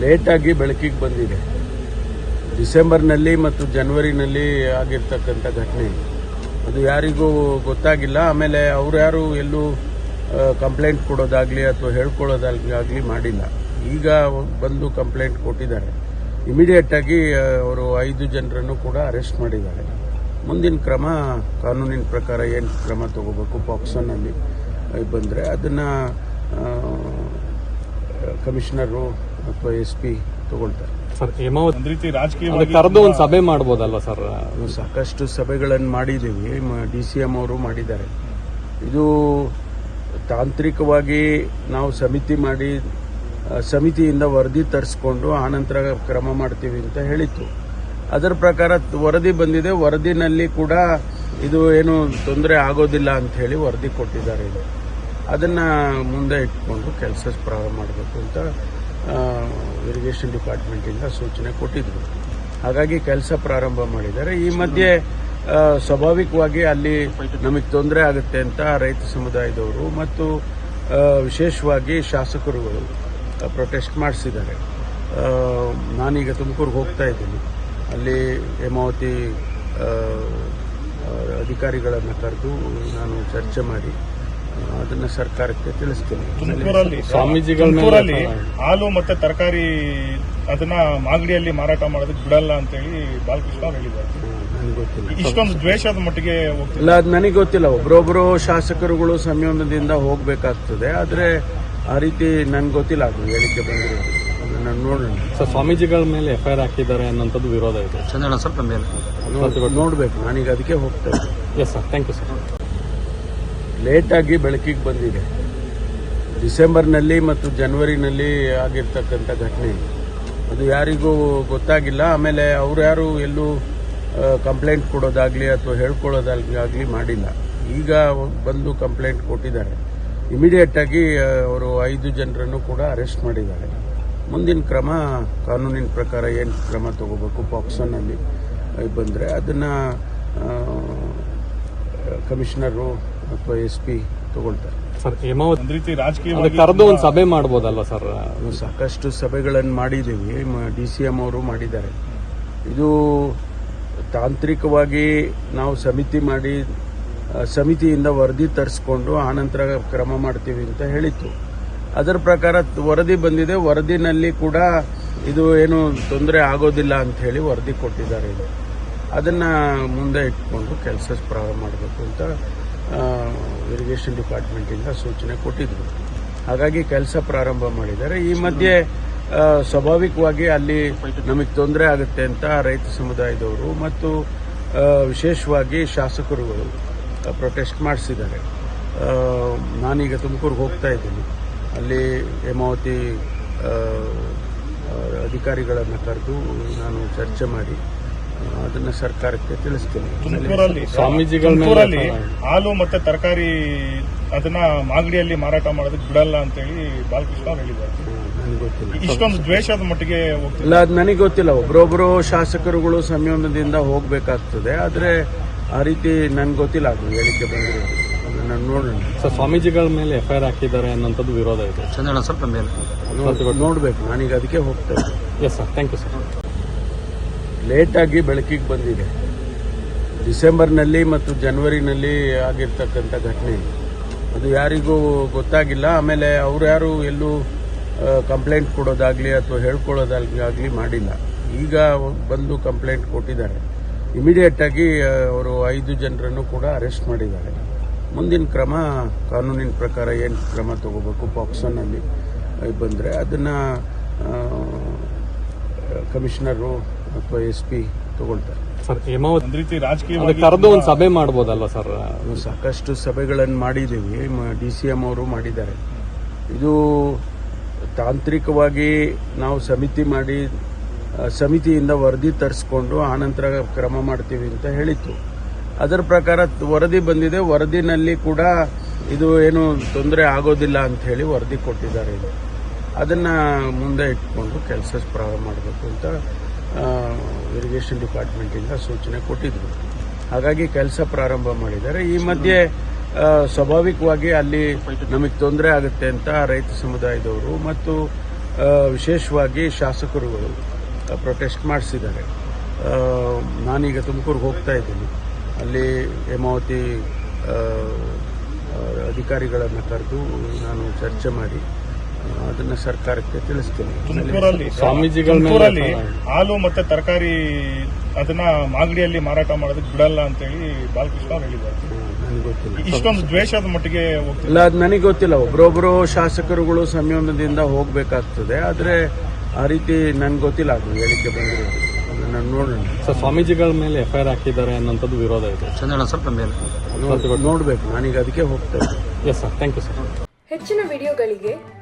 ಲೇಟಾಗಿ ಬೆಳಕಿಗೆ ಬಂದಿದೆ. ಡಿಸೆಂಬರ್ನಲ್ಲಿ ಮತ್ತು ಜನ್ವರಿನಲ್ಲಿ ಆಗಿರ್ತಕ್ಕಂಥ ಘಟನೆ. ಅದು ಯಾರಿಗೂ ಗೊತ್ತಾಗಿಲ್ಲ. ಆಮೇಲೆ ಅವ್ರು ಯಾರು ಎಲ್ಲೂ ಕಂಪ್ಲೇಂಟ್ ಕೊಡೋದಾಗಲಿ ಅಥವಾ ಹೇಳ್ಕೊಳ್ಳೋದಾಗಲಿ ಮಾಡಿಲ್ಲ. ಈಗ ಬಂದು ಕಂಪ್ಲೇಂಟ್ ಕೊಟ್ಟಿದ್ದಾರೆ. ಇಮಿಡಿಯೇಟಾಗಿ ಅವರು ಐದು ಜನರನ್ನು ಕೂಡ ಅರೆಸ್ಟ್ ಮಾಡಿದ್ದಾರೆ. ಮುಂದಿನ ಕ್ರಮ, ಕಾನೂನಿನ ಪ್ರಕಾರ ಏನು ಕ್ರಮ ತಗೋಬೇಕು ಪಾಕ್ಸೋನಲ್ಲಿ ಬಂದರೆ ಅದನ್ನು ಕಮಿಷನರು ಅಥವಾ ಎಸ್ ಪಿ ತಗೊಳ್ತಾರೆ. ಸರ್ ಒಂದ್ ರೀತಿ ರಾಜಕೀಯ ಕರೆದು ಒಂದು ಸಭೆ ಮಾಡ್ಬೋದಲ್ವಾ ಸರ್? ಸಾಕಷ್ಟು ಸಭೆಗಳನ್ನು ಮಾಡಿದ್ದೀವಿ. ಡಿ ಸಿ ಎಂ ಅವರು ಮಾಡಿದ್ದಾರೆ. ಇದು ತಾಂತ್ರಿಕವಾಗಿ ನಾವು ಸಮಿತಿ ಮಾಡಿ ಸಮಿತಿಯಿಂದ ವರದಿ ತರಿಸ್ಕೊಂಡು ಆನಂತರ ಕ್ರಮ ಮಾಡ್ತೀವಿ ಅಂತ ಹೇಳಿತ್ತು. ಅದರ ಪ್ರಕಾರ ವರದಿ ಬಂದಿದೆ. ವರದಿನಲ್ಲಿ ಕೂಡ ಇದು ಏನು ತೊಂದರೆ ಆಗೋದಿಲ್ಲ ಅಂತ ಹೇಳಿ ವರದಿ ಕೊಟ್ಟಿದ್ದಾರೆ. ಅದನ್ನ ಮುಂದೆ ಇಟ್ಕೊಂಡು ಕೆಲಸ ಪ್ರಾರಂಭ ಮಾಡಬೇಕು ಅಂತ ಇರಿಗೇಷನ್ ಡಿಪಾರ್ಟ್ಮೆಂಟಿಂದ ಸೂಚನೆ ಕೊಟ್ಟಿದ್ರು. ಹಾಗಾಗಿ ಕೆಲಸ ಪ್ರಾರಂಭ ಮಾಡಿದ್ದಾರೆ. ಈ ಮಧ್ಯೆ ಸ್ವಾಭಾವಿಕವಾಗಿ ಅಲ್ಲಿ ನಮಗೆ ತೊಂದರೆ ಆಗುತ್ತೆ ಅಂತ ರೈತ ಸಮುದಾಯದವರು ಮತ್ತು ವಿಶೇಷವಾಗಿ ಶಾಸಕರುಗಳು ಪ್ರೊಟೆಸ್ಟ್ ಮಾಡಿಸಿದ್ದಾರೆ. ನಾನೀಗ ತುಮಕೂರಿಗೆ ಹೋಗ್ತಾ ಇದ್ದೀನಿ. ಅಲ್ಲಿ ಹೇಮಾವತಿ ಅಧಿಕಾರಿಗಳನ್ನು ಕರೆದು ನಾನು ಚರ್ಚೆ ಮಾಡಿ ಅದನ್ನ ಸರ್ಕಾರಕ್ಕೆ ತಿಳಿಸ್ತೀನಿ ತುಮಕೂರಲ್ಲಿ ಸ್ವಾಮೀಜಿಗಳ ಮೇಲೆ ತುಮಕೂರಲ್ಲಿ ಹಾಲು ಮತ್ತೆ ತರಕಾರಿ ಅದನ್ನ ಮಾಗಡಿಯಲ್ಲಿ ಮಾರಾಟ ಮಾಡೋದಕ್ಕೆ ಬಿಡಲ್ಲ ಅಂತೇಳಿ ಬಾಲಕೃಷ್ಣ ಅವ್ರು ಹೇಳಿದ್ದಾರೆ. ನನಗೆ ಗೊತ್ತಿಲ್ಲ. ಇಷ್ಟೊಂದು ದ್ವೇಷದ ಮಟ್ಟಿಗೆ ಹೋಗ್ತಿಲ್ಲ ಇಲ್ಲ ಅದು ನನಗೆ ಗೊತ್ತಿಲ್ಲ. ಒಬ್ರೊಬ್ರು ಶಾಸಕರುಗಳು ಸಂಯಮನದಿಂದ ಹೋಗ್ಬೇಕಾಗ್ತದೆ. ಆದ್ರೆ ಆ ರೀತಿ ನನ್ಗೆ ಗೊತ್ತಿಲ್ಲ ಅದು ಹೇಳಿಕೆ ಬಂದಿರೋದು. ಅದನ್ನ ನೋಡೋಣ. ಸರ್ ಸ್ವಾಮೀಜಿಗಳ ಮೇಲೆ ಎಫ್ ಐ ಆರ್ ಹಾಕಿದ್ದಾರೆ ಅನ್ನೋಂಥದ್ದು ವಿರೋಧ ಇದೆ? ಚಂದ್ರಣ್ಣ ಸ್ವಲ್ಪ ಮೇಲೆ. ನೋಡ್- ನೋಡ್ಬೇಕು. ನಾನೀಗ ಅದಕ್ಕೆ ಹೋಗ್ತೇನೆ yes sir thank you sir ಲೇಟಾಗಿ ಬೆಳಕಿಗೆ ಬಂದಿದೆ. ಡಿಸೆಂಬರ್ನಲ್ಲಿ ಮತ್ತು ಜನವರಿನಲ್ಲಿ ಆಗಿರ್ತಕ್ಕಂಥ ಘಟನೆ. ಅದು ಯಾರಿಗೂ ಗೊತ್ತಾಗಿಲ್ಲ. ಆಮೇಲೆ ಅವ್ರು ಯಾರು ಎಲ್ಲೂ ಕಂಪ್ಲೇಂಟ್ ಕೊಡೋದಾಗಲಿ ಅಥವಾ ಹೇಳ್ಕೊಳ್ಳೋದಾಗಲಿ ಮಾಡಿಲ್ಲ. ಈಗ ಬಂದು ಕಂಪ್ಲೇಂಟ್ ಕೊಟ್ಟಿದ್ದಾರೆ. ಇಮಿಡಿಯೇಟಾಗಿ ಅವರು ಐದು ಜನರನ್ನು ಕೂಡ ಅರೆಸ್ಟ್ ಮಾಡಿದ್ದಾರೆ. ಮುಂದಿನ ಕ್ರಮ, ಕಾನೂನಿನ ಪ್ರಕಾರ ಏನು ಕ್ರಮ ತಗೋಬೇಕು? ಪಾಕ್ಸೋನಲ್ಲಿ ಬಂದರೆ ಅದನ್ನು ಕಮಿಷನರು ಅಥವಾ ಎಸ್ ಪಿ ತಗೊಳ್ತಾರೆ. ಸರ್ ಹೇಮಾವತಿ ಒಂದ್ ರೀತಿ ರಾಜಕೀಯ ಕರೆದು ಒಂದು ಸಭೆ ಮಾಡ್ಬೋದಲ್ಲ ಸರ್? ಸಾಕಷ್ಟು ಸಭೆಗಳನ್ನು ಮಾಡಿದ್ದೀವಿ ಡಿ ಸಿ ಎಂ ಅವರು ಮಾಡಿದ್ದಾರೆ. ಇದು ತಾಂತ್ರಿಕವಾಗಿ ನಾವು ಸಮಿತಿ ಮಾಡಿ ಸಮಿತಿಯಿಂದ ವರದಿ ತರಿಸ್ಕೊಂಡು ಆನಂತರ ಕ್ರಮ ಮಾಡ್ತೀವಿ ಅಂತ ಹೇಳಿತ್ತು. ಅದರ ಪ್ರಕಾರ ವರದಿ ಬಂದಿದೆ ವರದಿನಲ್ಲಿ ಕೂಡ ಇದು ಏನು ತೊಂದರೆ ಆಗೋದಿಲ್ಲ ಅಂತ ಹೇಳಿ ವರದಿ ಕೊಟ್ಟಿದ್ದಾರೆ. ಅದನ್ನ ಮುಂದೆ ಇಟ್ಕೊಂಡು ಕೆಲಸ ಪ್ರಾರಂಭ ಮಾಡಬೇಕು ಅಂತ ಇರಿಗೇಷನ್ ಡಿಪಾರ್ಟ್ಮೆಂಟಿಂದ ಸೂಚನೆ ಕೊಟ್ಟಿದ್ರು. ಹಾಗಾಗಿ ಕೆಲಸ ಪ್ರಾರಂಭ ಮಾಡಿದ್ದಾರೆ. ಈ ಮಧ್ಯೆ ಸ್ವಾಭಾವಿಕವಾಗಿ ಅಲ್ಲಿ ನಮಗೆ ತೊಂದರೆ ಆಗುತ್ತೆ ಅಂತ ರೈತ ಸಮುದಾಯದವರು ಮತ್ತು ವಿಶೇಷವಾಗಿ ಶಾಸಕರುಗಳು ಪ್ರೊಟೆಸ್ಟ್ ಮಾಡಿಸಿದ್ದಾರೆ. ನಾನೀಗ ತುಮಕೂರಿಗೆ ಹೋಗ್ತಾ ಇದ್ದೀನಿ. ಅಲ್ಲಿ ಹೇಮಾವತಿ ಅಧಿಕಾರಿಗಳನ್ನು ಕರೆದು ನಾನು ಚರ್ಚೆ ಮಾಡಿ ಅದನ್ನ ಸರ್ಕಾರಕ್ಕೆ ತಿಳಿಸ್ತೀನಿ. ತುಮಕೂರಲ್ಲಿ ಸ್ವಾಮೀಜಿಗಳ ಮೇಲೆ ಹಾಲು ಮತ್ತೆ ತರಕಾರಿ ಅದನ್ನ ಮಾಗಡಿಯಲ್ಲಿ ಮಾರಾಟ ಮಾಡೋದಕ್ಕೆ ಬಿಡಲ್ಲ ಅಂತೇಳಿ ಬಾಲಕೃಷ್ಣ ಅವ್ರು ಹೇಳಿದ್ದಾರೆ. ನನಗೆ ಗೊತ್ತಿಲ್ಲ. ಇಷ್ಟೊಂದು ದ್ವೇಷದ ಮಟ್ಟಿಗೆ ಇಲ್ಲ ಅದು ನನಗೆ ಗೊತ್ತಿಲ್ಲ. ಒಬ್ರೊಬ್ರು ಶಾಸಕರುಗಳು ಸಂಯಮನದಿಂದ ಹೋಗ್ಬೇಕಾಗ್ತದೆ. ಆದ್ರೆ ಆ ರೀತಿ ನನ್ಗೆ ಗೊತ್ತಿಲ್ಲ ಅದು ಹೇಳಿಕೆ ಬಂದಿರೋದು. ಅದನ್ನ ನೋಡೋಣ. ಸರ್ ಸ್ವಾಮೀಜಿಗಳ ಮೇಲೆ ಎಫ್ ಐ ಆರ್ ಹಾಕಿದ್ದಾರೆ ಅನ್ನೋಂಥದ್ದು ವಿರೋಧ ಇದೆ. ಚಂದ್ರಣ್ಣ ಸ್ವಲ್ಪ ಮೇಲೆ. ನೋಡಬೇಕು ನೋಡ್ಬೇಕು. ನಾನೀಗ ಅದಕ್ಕೆ ಹೋಗ್ತಾ ಇದ್ದೆ yes sir thank you sir ಲೇಟಾಗಿ ಬೆಳಕಿಗೆ ಬಂದಿದೆ. ಡಿಸೆಂಬರ್ನಲ್ಲಿ ಮತ್ತು ಜನವರಿನಲ್ಲಿ ಆಗಿರ್ತಕ್ಕಂಥ ಘಟನೆ. ಅದು ಯಾರಿಗೂ ಗೊತ್ತಾಗಿಲ್ಲ. ಆಮೇಲೆ ಅವ್ರು ಯಾರು ಎಲ್ಲೂ ಕಂಪ್ಲೇಂಟ್ ಕೊಡೋದಾಗಲಿ ಅಥವಾ ಹೇಳ್ಕೊಳ್ಳೋದಾಗಲಿ ಮಾಡಿಲ್ಲ. ಈಗ ಬಂದು ಕಂಪ್ಲೇಂಟ್ ಕೊಟ್ಟಿದ್ದಾರೆ. ಇಮಿಡಿಯೇಟಾಗಿ ಅವರು ಐದು ಜನರನ್ನು ಕೂಡ ಅರೆಸ್ಟ್ ಮಾಡಿದ್ದಾರೆ. ಮುಂದಿನ ಕ್ರಮ, ಕಾನೂನಿನ ಪ್ರಕಾರ ಏನು ಕ್ರಮ ತಗೋಬೇಕು ಪಾಕ್ಸೋನಲ್ಲಿ ಬಂದರೆ ಅದನ್ನು ಕಮಿಷನರು ಅಥವಾ ಎಸ್ ಪಿ ತಗೊಳ್ತಾರೆ. ಸರ್ ಒಂದ್ ರೀತಿ ರಾಜಕೀಯ ಕರೆದು ಒಂದು ಸಭೆ ಮಾಡ್ಬೋದಲ್ಲ ಸರ್? ಸಾಕಷ್ಟು ಸಭೆಗಳನ್ನು ಮಾಡಿದ್ದೀವಿ ಡಿ ಸಿ ಎಂ ಅವರು ಮಾಡಿದ್ದಾರೆ. ಇದು ತಾಂತ್ರಿಕವಾಗಿ ನಾವು ಸಮಿತಿ ಮಾಡಿ ಸಮಿತಿಯಿಂದ ವರದಿ ತರಿಸ್ಕೊಂಡು ಆನಂತರ ಕ್ರಮ ಮಾಡ್ತೀವಿ ಅಂತ ಹೇಳಿತ್ತು. ಅದರ ಪ್ರಕಾರ ವರದಿ ಬಂದಿದೆ ವರದಿನಲ್ಲಿ ಕೂಡ ಇದು ಏನು ತೊಂದರೆ ಆಗೋದಿಲ್ಲ ಅಂತ ಹೇಳಿ ವರದಿ ಕೊಟ್ಟಿದ್ದಾರೆ. ಅದನ್ನ ಮುಂದೆ ಇಟ್ಕೊಂಡು ಕೆಲಸ ಪ್ರಾರಂಭ ಮಾಡಬೇಕು ಅಂತ ಇರಿಗೇಷನ್ ಡಿಪಾರ್ಟ್ಮೆಂಟಿಂದ ಸೂಚನೆ ಕೊಟ್ಟಿದ್ರು. ಹಾಗಾಗಿ ಕೆಲಸ ಪ್ರಾರಂಭ ಮಾಡಿದ್ದಾರೆ. ಈ ಮಧ್ಯೆ ಸ್ವಾಭಾವಿಕವಾಗಿ ಅಲ್ಲಿ ನಮಗೆ ತೊಂದರೆ ಆಗುತ್ತೆ ಅಂತ ರೈತ ಸಮುದಾಯದವರು ಮತ್ತು ವಿಶೇಷವಾಗಿ ಶಾಸಕರುಗಳು ಪ್ರೊಟೆಸ್ಟ್ ಮಾಡಿಸಿದ್ದಾರೆ. ನಾನೀಗ ತುಮಕೂರಿಗೆ ಹೋಗ್ತಾ ಇದ್ದೀನಿ. ಅಲ್ಲಿ ಹೇಮಾವತಿ ಅಧಿಕಾರಿಗಳನ್ನು ಕರೆದು ನಾನು ಚರ್ಚೆ ಮಾಡಿ ಅದನ್ನ ಸರ್ಕಾರಕ್ಕೆ ತಿಳಿಸ್ತೇನೆ. ತುಮಕೂರಲ್ಲಿ ಸ್ವಾಮೀಜಿಗಳ ಮೇಲೆ ಹಾಲು ಮತ್ತೆ ತರಕಾರಿ ಅದನ್ನ ಮಾಗಡಿಯಲ್ಲಿ ಮಾರಾಟ ಮಾಡೋದಕ್ಕೆ ಬಿಡಲ್ಲ ಅಂತೇಳಿ ಬಾಲಕೃಷ್ಣ ಅವ್ರು ಹೇಳಿದ್ದಾರೆ. ಗೊತ್ತಿಲ್ಲ. ಇಷ್ಟೊಂದು ದ್ವೇಷದ ಮಟ್ಟಿಗೆ ಇಲ್ಲ ಅದು ನನಗೆ ಗೊತ್ತಿಲ್ಲ. ಒಬ್ಬರೊಬ್ಬರು ಶಾಸಕರುಗಳು ಸಂಯಮದಿಂದ ಹೋಗ್ಬೇಕಾಗ್ತದೆ. ಆದರೆ ಆ ರೀತಿ ನನ್ಗೆ ಗೊತ್ತಿಲ್ಲ. ಅದು ಹೇಳಿಕೆ ಬಂದಿರೋದು. ಅದನ್ನ ನೋಡೋಣ. ಸರ್ ಸ್ವಾಮೀಜಿಗಳ ಮೇಲೆ ಎಫ್ಐಆರ್ ಹಾಕಿದ್ದಾರೆ ಅನ್ನೋಂಥದ್ದು ವಿರೋಧ ಇದೆ. ಚಂದ್ರಣ್ಣ ಸ್ವಲ್ಪ ಮೇಲೆ. ನೋಡ್- ನೋಡ್ಬೇಕು. ನಾನೀಗ ಅದಕ್ಕೆ ಹೋಗ್ತೇನೆ yes sir thank you sir ಹೆಚ್ಚಿನ ವಿಡಿಯೋಗಳಿಗೆ